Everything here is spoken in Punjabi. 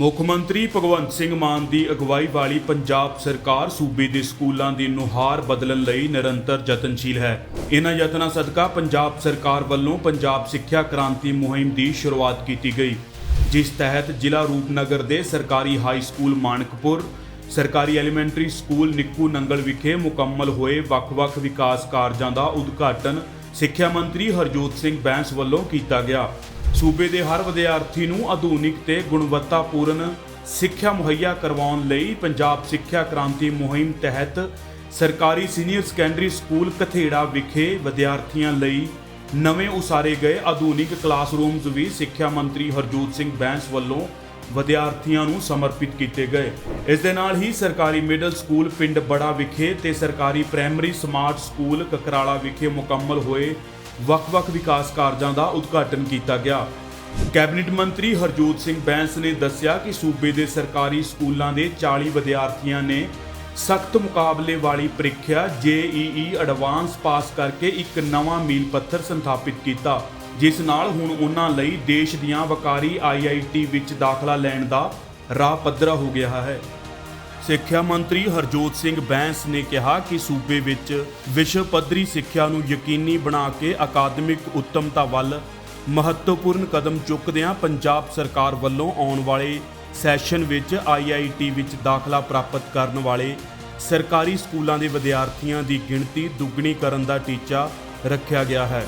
ਮੁੱਖ ਮੰਤਰੀ ਭਗਵੰਤ ਸਿੰਘ ਮਾਨ ਦੀ ਅਗਵਾਈ ਵਾਲੀ ਪੰਜਾਬ ਸਰਕਾਰ ਸੂਬੇ ਦੇ ਸਕੂਲਾਂ ਦੀ ਨੁਹਾਰ ਬਦਲਣ ਲਈ ਨਿਰੰਤਰ ਯਤਨਸ਼ੀਲ ਹੈ। ਇਹਨਾਂ ਯਤਨਾਂ ਸਦਕਾ ਪੰਜਾਬ ਸਰਕਾਰ ਵੱਲੋਂ ਪੰਜਾਬ ਸਿੱਖਿਆ ਕ੍ਰਾਂਤੀ ਮੁਹਿੰਮ ਦੀ ਸ਼ੁਰੂਆਤ ਕੀਤੀ ਗਈ, ਜਿਸ ਤਹਿਤ ਜ਼ਿਲ੍ਹਾ ਰੂਪਨਗਰ ਦੇ ਸਰਕਾਰੀ ਹਾਈ ਸਕੂਲ ਮਾਨਕਪੁਰ, ਸਰਕਾਰੀ ਐਲੀਮੈਂਟਰੀ ਸਕੂਲ ਨਿੱਕੂ ਨੰਗਲ ਵਿਖੇ ਮੁਕੰਮਲ ਹੋਏ ਵੱਖ-ਵੱਖ ਵਿਕਾਸ ਕਾਰਜਾਂ ਦਾ ਉਦਘਾਟਨ ਸਿੱਖਿਆ ਮੰਤਰੀ ਹਰਜੋਤ ਸਿੰਘ ਬੈਂਸ ਵੱਲੋਂ ਕੀਤਾ ਗਿਆ। ਸੂਬੇ ਦੇ ਹਰ ਵਿਦਿਆਰਥੀ ਨੂੰ ਆਧੁਨਿਕ ਤੇ ਗੁਣਵੱਤਾਪੂਰਨ ਸਿੱਖਿਆ ਮੁਹੱਈਆ ਕਰਵਾਉਣ ਲਈ ਪੰਜਾਬ ਸਿੱਖਿਆ ਕ੍ਰਾਂਤੀ ਮੁਹਿੰਮ ਤਹਿਤ ਸਰਕਾਰੀ ਸੀਨੀਅਰ ਸੈਕੰਡਰੀ ਸਕੂਲ ਕਥੇੜਾ ਵਿਖੇ ਵਿਦਿਆਰਥੀਆਂ ਲਈ ਨਵੇਂ ਉਸਾਰੇ ਗਏ ਆਧੁਨਿਕ ਕਲਾਸਰੂਮਜ਼ ਵੀ ਸਿੱਖਿਆ ਮੰਤਰੀ ਹਰਜੋਤ ਸਿੰਘ ਬੈਂਸ ਵੱਲੋਂ ਵਿਦਿਆਰਥੀਆਂ ਨੂੰ ਸਮਰਪਿਤ ਕੀਤੇ ਗਏ। ਇਸ ਦੇ ਨਾਲ ਹੀ ਸਰਕਾਰੀ ਮਿਡਲ ਸਕੂਲ ਪਿੰਡ ਬੜਾ ਵਿਖੇ ਤੇ ਸਰਕਾਰੀ ਪ੍ਰਾਇਮਰੀ ਸਮਾਰਟ ਸਕੂਲ ਕਕਰਾਲਾ ਵਿਖੇ ਮੁਕੰਮਲ ਹੋਏ ਵੱਖ-ਵੱਖ ਵਿਕਾਸ ਕਾਰਜਾਂ ਦਾ ਉਦਘਾਟਨ ਕੀਤਾ ਗਿਆ। ਕੈਬਨਿਟ ਮੰਤਰੀ ਹਰਜੋਤ ਸਿੰਘ ਬੈਂਸ ਨੇ ਦੱਸਿਆ ਕਿ ਸੂਬੇ ਦੇ ਸਰਕਾਰੀ ਸਕੂਲਾਂ ਦੇ 40 ਵਿਦਿਆਰਥੀਆਂ ਨੇ ਸਖਤ ਮੁਕਾਬਲੇ ਵਾਲੀ ਪ੍ਰੀਖਿਆ JEE ਐਡਵਾਂਸ ਪਾਸ ਕਰਕੇ ਇੱਕ ਨਵਾਂ ਮੀਲ ਪੱਥਰ ਸੰਥਾਪਿਤ ਕੀਤਾ, ਜਿਸ ਨਾਲ ਹੁਣ ਉਹਨਾਂ ਲਈ ਦੇਸ਼ ਦੀਆਂ ਵਕਾਰੀ IIT ਵਿੱਚ ਦਾਖਲਾ ਲੈਣ ਦਾ ਰਾਹ ਪੱਧਰਾ ਹੋ ਗਿਆ ਹੈ। ਸਿੱਖਿਆ ਮੰਤਰੀ ਹਰਜੋਤ ਸਿੰਘ ਬੈਂਸ ਨੇ ਕਿਹਾ ਕਿ ਸੂਬੇ ਵਿੱਚ ਵਿਸ਼ਵ ਪੱਧਰੀ ਸਿੱਖਿਆ ਨੂੰ ਯਕੀਨੀ ਬਣਾ ਕੇ ਅਕਾਦਮਿਕ ਉੱਤਮਤਾ ਵੱਲ ਮਹੱਤਵਪੂਰਨ ਕਦਮ ਚੁੱਕਦਿਆਂ ਪੰਜਾਬ ਸਰਕਾਰ ਵੱਲੋਂ ਆਉਣ ਵਾਲੇ ਸੈਸ਼ਨ ਵਿੱਚ IIT ਵਿੱਚ ਦਾਖਲਾ ਪ੍ਰਾਪਤ ਕਰਨ ਵਾਲੇ ਸਰਕਾਰੀ ਸਕੂਲਾਂ ਦੇ ਵਿਦਿਆਰਥੀਆਂ ਦੀ ਗਿਣਤੀ ਦੁੱਗਣੀ ਕਰਨ ਦਾ ਟੀਚਾ ਰੱਖਿਆ ਗਿਆ ਹੈ।